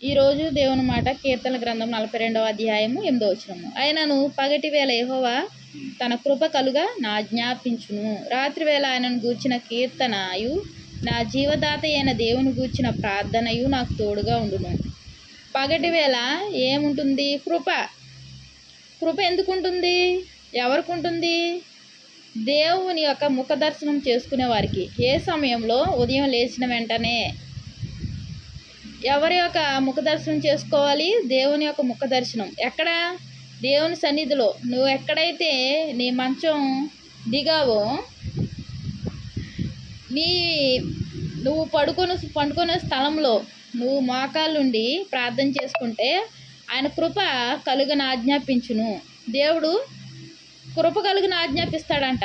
ఈరోజు దేవుని మాట కీర్తన గ్రంథం నలభై రెండవ అధ్యాయము ఎనిమిదో వచ్చినము ఆయనను పగటి వేళ యహోవా తన కృప కలుగా నా జ్ఞాపించును రాత్రి వేళ ఆయనను గూర్చిన కీర్తనయు నా జీవదాత అయిన దేవుని గూర్చిన ప్రార్థనయు నాకు తోడుగా ఉండును. పగటి వేళ ఏముంటుంది? కృప. కృప ఎందుకు ఉంటుంది ఎవరికి ఉంటుంది దేవుని యొక్క ముఖ దర్శనం చేసుకునే వారికి ఏ సమయంలో? ఉదయం లేచిన వెంటనే. ఎవరి యొక్క ముఖ దర్శనం చేసుకోవాలి? దేవుని యొక్క ముఖ దర్శనం. ఎక్కడ? దేవుని సన్నిధిలో. నువ్వు ఎక్కడైతే నీ మంచం దిగావో నీ నువ్వు పడుకొని పండుకునే స్థలంలో నువ్వు మోకాళ్ళుండి ప్రార్థన చేసుకుంటే ఆయన కృప కలుగని ఆజ్ఞాపించును. దేవుడు కృప కలుగుని ఆజ్ఞాపిస్తాడంట.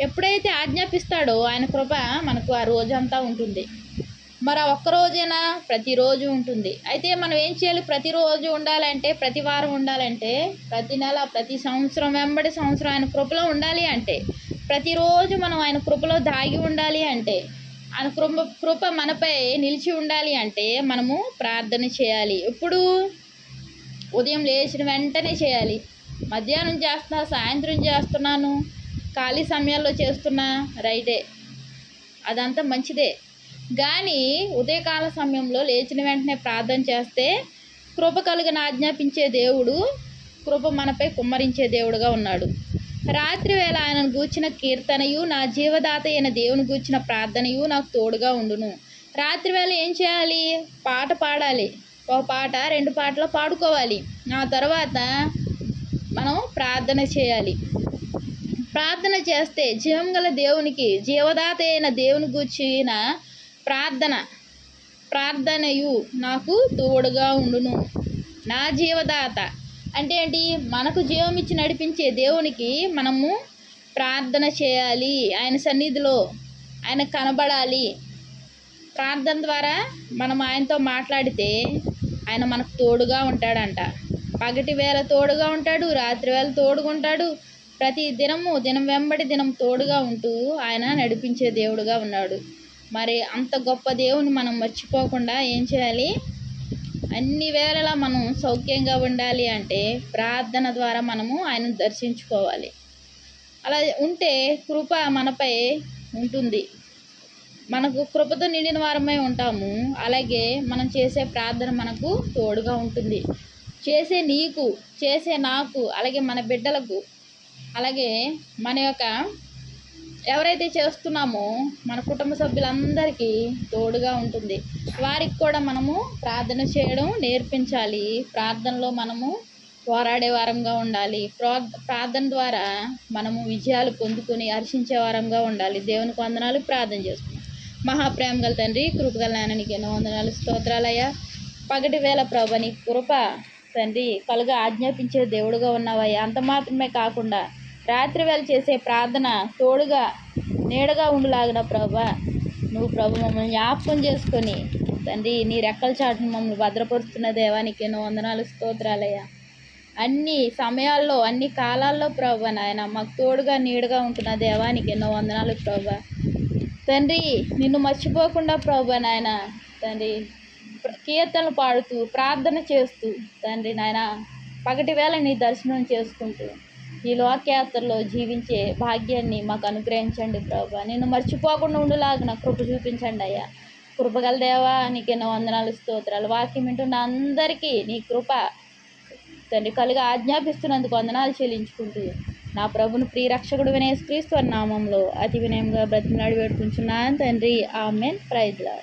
ఎప్పుడైతే ఆజ్ఞాపిస్తాడో ఆయన కృప మనకు ఆ రోజంతా ఉంటుంది. మరి ఒక్క ఒక్కరోజైనా ప్రతిరోజు ఉంటుంది. అయితే మనం ఏం చేయాలి? ప్రతిరోజు ఉండాలంటే ప్రతి వారం ఉండాలంటే ప్రతి నెల ప్రతి సంవత్సరం వెంబడి సంవత్సరం ఆయన కృపలో ఉండాలి అంటే ప్రతిరోజు మనం ఆయన కృపలో దాగి ఉండాలి అంటే ఆయన కృప కృప మనపై నిలిచి ఉండాలి అంటే మనము ప్రార్థన చేయాలి. ఎప్పుడు? ఉదయం లేచిన వెంటనే చేయాలి. మధ్యాహ్నం చేస్తున్నా సాయంత్రం చేస్తున్నాను ఖాళీ సమయాల్లో చేస్తున్నా రైటే. అదంతా మంచిదే. కానీ ఉదయకాల సమయంలో లేచిన వెంటనే ప్రార్థన చేస్తే కృప కలిగిన ఆజ్ఞాపించే దేవుడు కృప మనపై కుమ్మరించే దేవుడుగా ఉన్నాడు. రాత్రి వేళ ఆయనను గూర్చిన కీర్తనయు నా జీవదాత అయిన దేవుని గూర్చిన ప్రార్థనయు నాకు తోడుగా ఉండును. రాత్రి వేళ ఏం చేయాలి? పాట పాడాలి. ఒక పాట రెండు పాటలు పాడుకోవాలి. ఆ తర్వాత మనం ప్రార్థన చేయాలి. ప్రార్థన చేస్తే జీవం గల దేవునికి జీవదాత అయిన దేవుని గూర్చిన ప్రార్థన. ప్రార్థనయు నాకు తోడుగా ఉండును. నా జీవదాత. అంటే ఏంటి? మనకు జీవం ఇచ్చి నడిపించే దేవునికి మనము ప్రార్థన చేయాలి. ఆయన సన్నిధిలో ఆయన కనబడాలి. ప్రార్థన ద్వారా మనం ఆయనతో మాట్లాడితే ఆయన మనకు తోడుగా ఉంటాడంట. పగటి వేళ తోడుగా ఉంటాడు రాత్రి వేళ తోడుగా ఉంటాడు. ప్రతి దినము దినం వెంబడి దినం తోడుగా ఉంటూ ఆయన నడిపించే దేవుడుగా ఉన్నాడు. మరి అంత గొప్ప దేవుని మనం మర్చిపోకుండా ఏం చేయాలి? అన్ని వేళలా మనం సౌఖ్యంగా ఉండాలి అంటే ప్రార్థన ద్వారా మనము ఆయనను దర్శించుకోవాలి. అలా ఉంటే కృప మనపై ఉంటుంది. మనకు కృపతో నిండిన వారమై ఉంటాము. అలాగే మనం చేసే ప్రార్థన మనకు తోడుగా ఉంటుంది. చేసే నీకు చేసే నాకు అలాగే మన బిడ్డలకు అలాగే మన యొక్క ఎవరైతే చేస్తున్నామో మన కుటుంబ సభ్యులందరికీ తోడుగా ఉంటుంది. వారికి కూడా మనము ప్రార్థన చేయడం నేర్పించాలి. ప్రార్థనలో మనము పోరాడే వారంగా ఉండాలి. ప్రార్థన ద్వారా మనము విజయాలు పొందుకొని హర్షించే వారంగా ఉండాలి. దేవునికి వందనాలు. ప్రార్థన చేసుకున్నాం మహాప్రేమ గల తండ్రి కృపగల నాయననికి ఎన్నో వందనాలు. స్తోత్రాలయ్యా. పగటి వేళ ప్రభ నీ కృప తండ్రి కలుగా ఆజ్ఞాపించే దేవుడుగా ఉన్నావయ్యా. అంత మాత్రమే కాకుండా రాత్రి వేళ చేసే ప్రార్థన తోడుగా నీడగా ఉండులాగిన ప్రభా నువ్వు ప్రభు మమ్మల్ని జ్ఞాపకం చేసుకొని తండ్రి నీ రెక్కల చాటును మమ్మల్ని భద్రపరుస్తున్న దేవానికి ఎన్నో వందనాలు స్తోత్రాలయ్యా. అన్ని సమయాల్లో అన్ని కాలాల్లో ప్రభా నాయన మాకు తోడుగా నీడగా ఉంటున్న దేవానికి ఎన్నో వందనాలు ప్రభా. తండ్రి నిన్ను మర్చిపోకుండా ప్రభా నాయన తండ్రి కీర్తనలు పాడుతూ ప్రార్థన చేస్తూ తండ్రి నాయన పగటి వేళ నీ దర్శనం చేసుకుంటూ ఈ లోకయాత్రలో జీవించే భాగ్యాన్ని మాకు అనుగ్రహించండి ప్రభా. నేను మర్చిపోకుండా ఉండేలాగా కృప చూపించండి అయ్యా. కృపగల దేవా నీకెన్నో వందనాలు స్తోత్రాలు. వాక్యం వింటున్న అందరికీ నీ కృప తండ్రి కలిగి ఆజ్ఞాపిస్తున్నందుకు వందనాలు చెల్లించుకుంటూ నా ప్రభును ప్రియరక్షకుడు వినేసి క్రీస్తు నామంలో అతి వినయంగా బ్రతిమలాడి పెట్టుకుంటున్నాను తండ్రి. ఆమెన్. ప్రైజ్లా